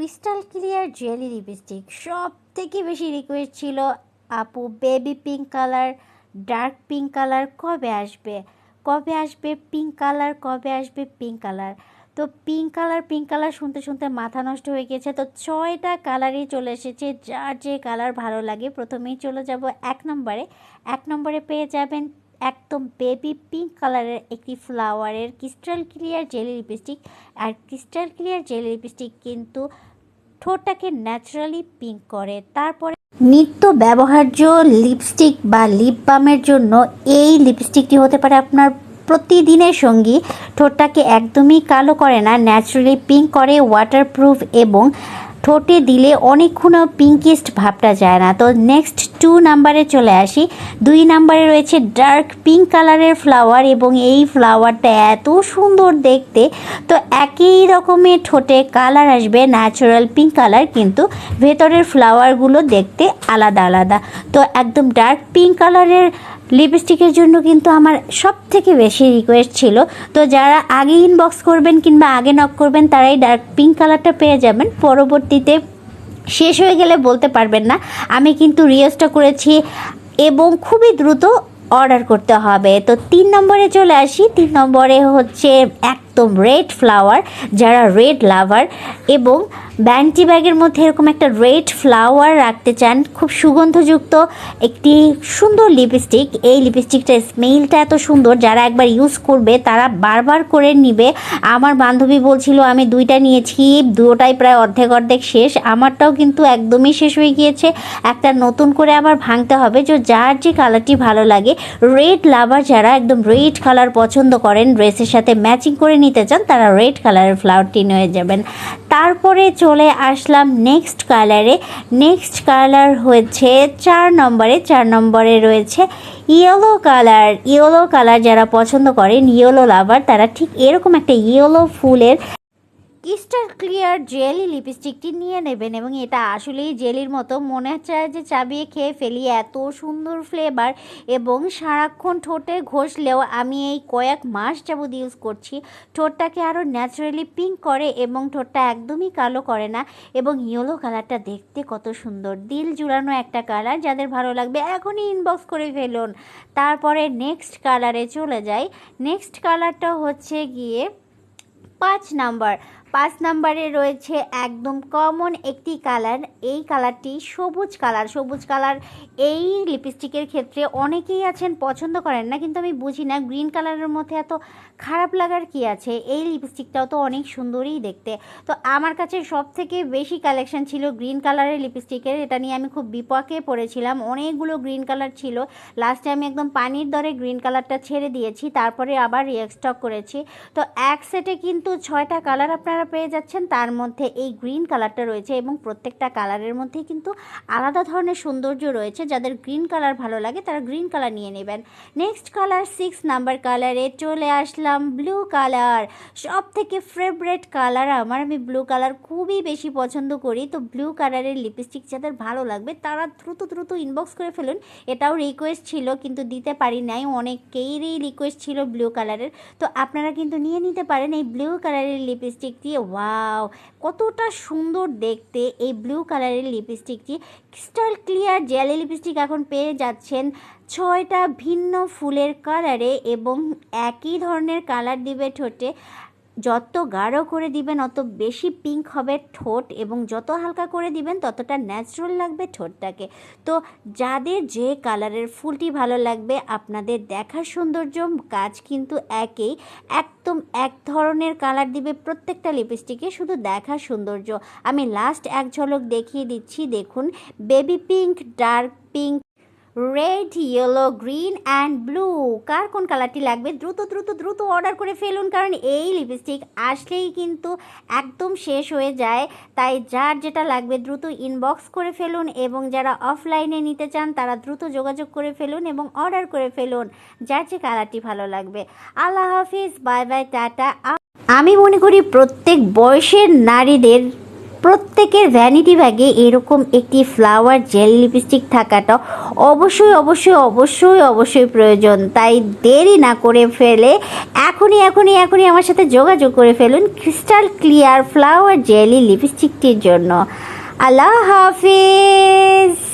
Crystal clear jelly lipstick. সব থেকে বেশি রিকোয়েস্ট ছিল, আপু baby pink colour dark pink colour কবে আসবে? কবে আসবে পিঙ্ক কালার কবে আসবে পিঙ্ক কালার তো পিঙ্ক কালার পিঙ্ক কালার শুনতে শুনতে মাথা নষ্ট হয়ে গেছে। তো ছয়টা কালারই চলে এসেছে, যার যে কালার ভালো লাগে প্রথমেই চলে যাব এক নম্বরে। এক নম্বরে পেয়ে যাবেন একদম বেবি পিঙ্ক কালারের একটি ফ্লাওয়ারের ক্রিস্টাল ক্লিয়ার জেলি লিপস্টিক আর ক্রিস্টাল ক্লিয়ার জেলি লিপস্টিক কিন্তু ঠোঁটটাকে ন্যাচারালি পিঙ্ক করে। তারপরে নিত্য ব্যবহার্য লিপস্টিক বা লিপ বামের জন্য এই লিপস্টিকটি হতে পারে আপনার প্রতিদিনের সঙ্গী। ঠোঁটটাকে একদমই কালো করে না ন্যাচারালি পিঙ্ক করে ওয়াটারপ্রুফ এবং ঠোঁটে দিলে অনেকক্ষণও পিঙ্কিস্ট ভাবটা যায় না। তো নেক্সট টু নাম্বারে চলে আসি। দুই নাম্বারে রয়েছে ডার্ক পিঙ্ক কালারের ফ্লাওয়ার এবং এই ফ্লাওয়ারটা এত সুন্দর দেখতে। তো একই রকমের ঠোঁটে কালার আসবে ন্যাচারাল পিঙ্ক কালার কিন্তু ভেতরের ফ্লাওয়ারগুলো দেখতে আলাদা আলাদা। তো একদম ডার্ক পিঙ্ক কালারের লিপস্টিকের জন্য কিন্তু আমার সব থেকে বেশি রিকোয়েস্ট ছিল। তো যারা আগে ইনবক্স করবেন কিংবা আগে নক করবেন, তারাই ডার্ক পিঙ্ক কালারটা পেয়ে যাবেন। পরবর্তীতে শেষ হয়ে গেলে বলতে পারবেন না। আমি কিন্তু রিয়েস্টটা করেছি এবং খুবই দ্রুত অর্ডার করতে হবে। তো তিন নম্বরে চলে আসি। তিন নম্বরে হচ্ছে একদম রেড ফ্লাওয়ার যারা রেড লাভার এবং ব্যান্টি ব্যাগের মধ্যে এরকম একটা রেড ফ্লাওয়ার রাখতে চান, খুব সুগন্ধযুক্ত একটি সুন্দর লিপস্টিক এই লিপস্টিকটার স্মেলটা এত সুন্দর, যারা একবার ইউজ করবে তারা বারবার করে নিবে। আমার বান্ধবী বলছিল, আমি দুইটা নিয়েছি দুটোটাই প্রায় অর্ধেক অর্ধেক শেষ। আমারটাও কিন্তু একদমই শেষ হয়ে গিয়েছে। একটা নতুন করে আবার ভাঙতে হবে, যে যার যে কালারটি ভালো লাগে। রেড লাভার যারা একদম রেড কালার পছন্দ করেন ড্রেসের সাথে ম্যাচিং করে নিতে চান, তারা রেড কালারের ফ্লাওয়ারটি নিয়ে যাবেন। তারপরে চলে আসলাম নেক্সট কালারে। নেক্সট কালার হচ্ছে চার নম্বরে চার নম্বরে রয়েছে ইয়েলো কালার। ইয়েলো কালার যারা পছন্দ করেন, ইয়েলো লাভার, তারা ঠিক এরকম একটা ইয়েলো ফুলের ক্রিস্টাল ক্লিয়ার জেলি লিপস্টিকটি নিয়ে নেবেন এবং এটা আসলেই জেলির মতো মনে হচ্ছে যে চাবিয়ে খেয়ে ফেলি। এত সুন্দর ফ্লেভার এবং সারাক্ষণ ঠোঁটে ঘষলেও আমি এই কয়েক মাস যাবত ইউজ করছি। ঠোঁটটাকে আরও ন্যাচারালি পিঙ্ক করে এবং ঠোঁটটা একদমই কালো করে না এবং ইয়েলো কালারটা দেখতে কত সুন্দর। দিল জুড়ানো একটা কালার যাদের ভালো লাগবে এখনই ইনবক্স করে ফেলুন। তারপরে নেক্সট কালারে চলে যাই। নেক্সট কালারটা হচ্ছে গিয়ে পাঁচ নাম্বার। পাঁচ নাম্বারে রয়েছে একদম কমন একটি কালার এই কালারটি সবুজ কালার সবুজ কালার এই লিপস্টিকের ক্ষেত্রে অনেকেই আছেন, পছন্দ করেন না, কিন্তু আমি বুঝি না গ্রিন কালারের মধ্যে এত খারাপ লাগার কি আছে। এই লিপস্টিকটাও তো অনেক সুন্দরই দেখতে। তো আমার কাছে সব থেকে বেশি কালেকশন ছিল গ্রিন কালারের লিপস্টিকের এটা নিয়ে আমি খুব বিপাকে পড়েছিলাম। অনেকগুলো গ্রিন কালার ছিল। লাস্টে আমি একদম পানির দরে গ্রিন কালারটা ছেড়ে দিয়েছি। তারপরে আবার রিএক্সটক করেছি। তো এক সেটে কিন্তু ছয়টা কালার আপনারা পেয়ে যাচ্ছেন, তার মধ্যে এই গ্রিন কালারটা রয়েছে এবং প্রত্যেকটা কালারের মধ্যেই কিন্তু আলাদা ধরনের সৌন্দর্য রয়েছে। যাদের গ্রিন কালার ভালো লাগে, তারা গ্রিন কালার নিয়ে নেবেন। নেক্সট কালার, সিক্স নাম্বার কালারে চলে আসলাম ব্লু কালার। সব থেকে ফেভারেট কালার আমার, আমি ব্লু কালার খুবই বেশি পছন্দ করি। তো ব্লু কালারের লিপস্টিক যাদের ভালো লাগবে, তারা দ্রুত দ্রুত ইনবক্স করে ফেলুন। এটাও রিকোয়েস্ট ছিল, কিন্তু দিতে পারি নাই। অনেকেরই রিকোয়েস্ট ছিল ব্লু কালারের। তো আপনারা কিন্তু নিয়ে নিতে পারেন এই ব্লু কালারের লিপস্টিকটি ওয়াও কতটা সুন্দর দেখতে এই ব্লু কালারের লিপস্টিকটি ক্রিস্টাল ক্লিয়ার জেলি লিপস্টিক এখন পেয়ে যাচ্ছেন ছয়টা ভিন্ন ফুলের কালারে এবং একই ধরনের কালার দিবে ঠোঁটে যত গাঢ় করে দিবেন, অত বেশি পিঙ্ক হবে ঠোঁট এবং যত হালকা করে দিবেন, ততটা ন্যাচারাল লাগবে ঠোঁটটাকে। তো যাদের যে কালারের ফুলটি ভালো লাগবে, আপনাদের দেখার সৌন্দর্য, কাজ কিন্তু একই। একদম এক ধরনের কালার দিবে প্রত্যেকটা লিপস্টিকে শুধু দেখার সৌন্দর্য। আমি লাস্ট এক ঝলক দেখিয়ে দিচ্ছি, দেখুন baby pink dark pink red yellow green and blue কার কোন কালারটি লাগবে? দ্রুত দ্রুত দ্রুত অর্ডার করে ফেলুন, কারণ এই লিপস্টিক আসলেই কিন্তু একদম শেষ হয়ে যায়। তাই যার যেটা লাগবে দ্রুত ইনবক্স করে ফেলুন এবং যারা অফলাইনে নিতে চান, তারা দ্রুত যোগাযোগ করে ফেলুন এবং অর্ডার করে ফেলুন যার যে কালারটি ভালো লাগবে। আল্লাহ হাফিজ বাই বাই টাটা। আমি মনে করি প্রত্যেক বয়সের নারীদের প্রত্যেকের ভ্যানিটি ব্যাগে এরকম একটি ফ্লাওয়ার জেল লিপস্টিক থাকাটা অবশ্যই অবশ্যই অবশ্যই অবশ্যই প্রয়োজন। তাই দেরি না করে ফেলে, এখনই এখনই এখনই আমার সাথে যোগাযোগ করে ফেলুন ক্রিস্টাল ক্লিয়ার ফ্লাওয়ার জেলি লিপস্টিকটির জন্য। আল্লাহ হাফিজ!